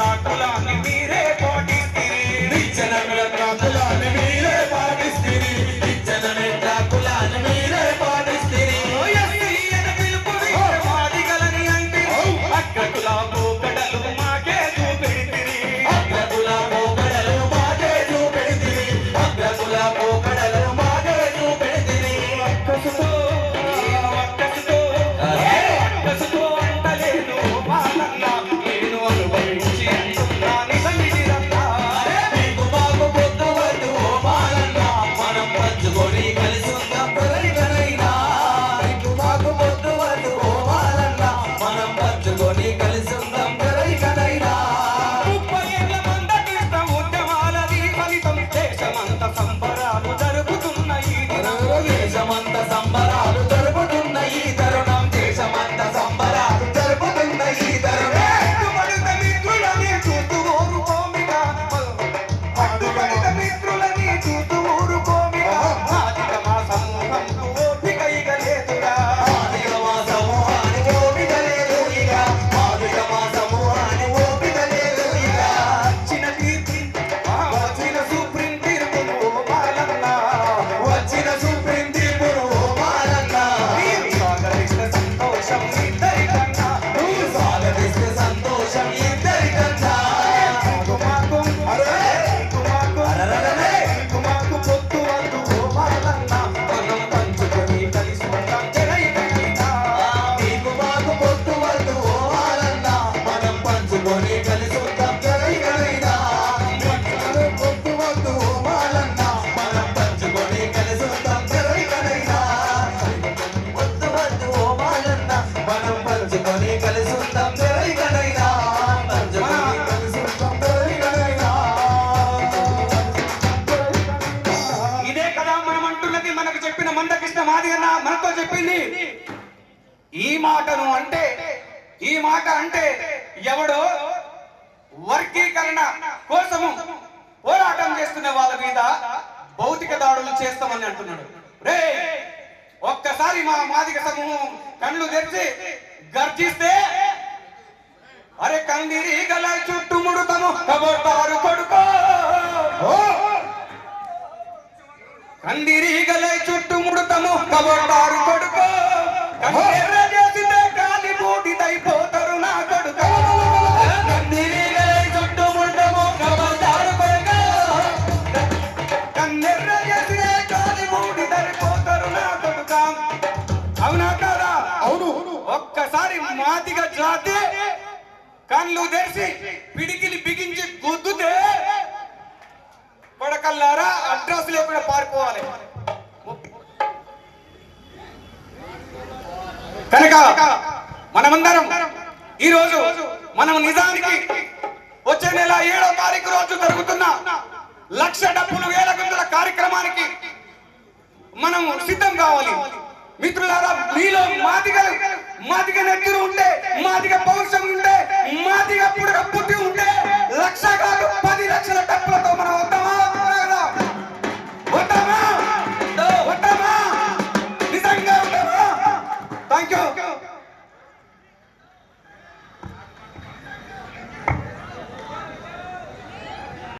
Lagi. చెప్పింది ఈ మాటను అంటే ఈ మాట అంటే ఎవడో వర్గీకరణ కోసము పోరాటం చేస్తున్న వాళ్ళ మీద భౌతిక దాడులు చేస్తామని అంటున్నాడు. రే ఒక్కసారి మా మాదిక సమూహం కళ్ళు తెరిచి గర్జిస్తే అరే కందిరి గల చుట్టుముడుతము కబోతారు కొడుకో. కందిరి గల కందిరీగలై చుట్టుముట్టము కబడ్డారు కొడుకా. చేసితే కాలి బూడిదైపోతారు నా కొడుక. ఒక్కసారి మాదిగ జాతి కళ్ళు తెరిచి పిడికిలి బిగించి గుద్దుతే కొడకల్లారా అడ్రస్ లేకుండా పారిపోవాలి. కనుక మనమందరం ఈ రోజు మనం నిజానికి వచ్చే నెల ఏడో తారీఖు రోజు జరుగుతున్న లక్ష డబ్బులు వేల గుంతుల కార్యక్రమానికి మనం సిద్ధం కావాలి. మిత్రులారా మీలో మాదిగ మాదిగ నెత్తురు ఉంటే మాదిగ పౌరుషం ఉంటే మాదిగ పుట్టి ఉంటే లక్ష కాదు పది లక్షల డబ్బులతో మనం వద్దామా